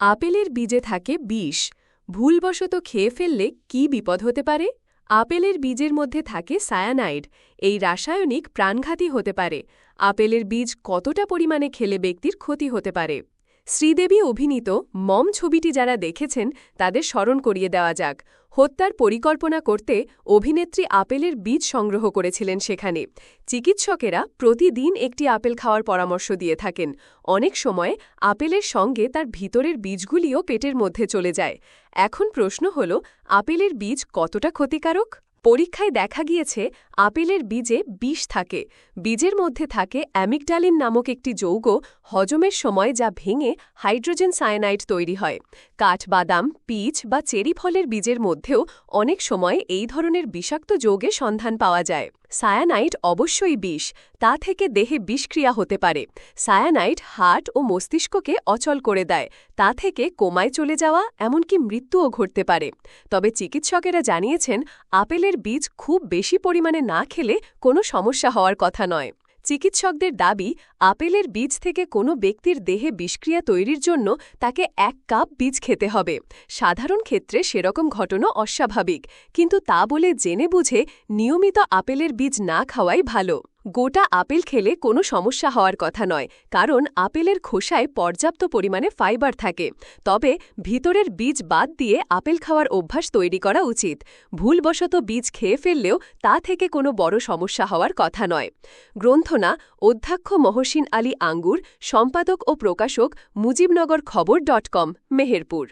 আপেলের বীজে থাকে বিষ। ভুলবশত খেয়ে ফেললে কি বিপদ হতে পারে? আপেলের বীজের মধ্যে থাকে সায়ানাইড। এই রাসায়নিক প্রাণঘাতী হতে পারে। আপেলের বীজ কতটা পরিমাণে খেলে ব্যক্তির ক্ষতি হতে পারে? শ্রীদেবী অভিনীত মম ছবিটি যারা দেখেছেন, তাদের স্মরণ করিয়ে দেওয়া যাক। হত্যার পরিকল্পনা করতে অভিনেত্রী আপেলের বীজ সংগ্রহ করেছিলেন সেখানে। চিকিৎসকেরা প্রতিদিন একটি আপেল খাওয়ার পরামর্শ দিয়ে থাকেন। অনেক সময় আপেলের সঙ্গে তার ভিতরের বীজগুলিও পেটের মধ্যে চলে যায়। এখন প্রশ্ন হল, আপেলের বীজ কতটা ক্ষতিকারক? পরীক্ষায় দেখা গিয়েছে, আপেলের বীজে বিষ থাকে। বীজের মধ্যে থাকে অ্যামিকডালিন নামক একটি যৌগ হজমের সময় যা ভেঙে হাইড্রোজেন সায়ানাইড তৈরি হয়। কাঠবাদাম পিচ বা চেরি ফলের বীজের মধ্যেও অনেক সময় এই ধরনের বিষাক্ত যৌগে সন্ধান পাওয়া যায়। সায়ানাইড অবশ্যই বিষ, তা থেকে দেহে বিষক্রিয়া হতে পারে। সায়ানাইট হার্ট ও মস্তিষ্ককে অচল করে দেয়, তা থেকে কোমায় চলে যাওয়া, এমনকি মৃত্যুও ঘটতে পারে। তবে চিকিৎসকেরা জানিয়েছেন, আপেলের বীজ খুব বেশি পরিমাণে না খেলে কোনো সমস্যা হওয়ার কথা নয়। চিকিৎসকদের দাবি, আপেলের বীজ থেকে কোনো ব্যক্তির দেহে বিষক্রিয়া তৈরির জন্য তাকে এক কাপ বীজ খেতে হবে। সাধারণ ক্ষেত্রে সেরকম ঘটনা অস্বাভাবিক, কিন্তু তা বলে জেনে বুঝে নিয়মিত আপেলের বীজ না খাওয়াই ভালো। গোটা আপেল খেলে কোনো সমস্যা হওয়ার কথা নয়, কারণ আপেলের খোসায় পর্যাপ্ত পরিমাণে ফাইবার থাকে। তবে ভিতরের বীজ বাদ দিয়ে আপেল খাওয়ার অভ্যাস তৈরি করা উচিত। ভুলবশত বীজ খেয়ে ফেললেও তা থেকে কোনো বড় সমস্যা হওয়ার কথা নয়। গ্রন্থনা, অধ্যক্ষ মহসিন আলী আঙ্গুর, সম্পাদক ও প্রকাশক মুজিবনগর খবর ডট কম, মেহেরপুর।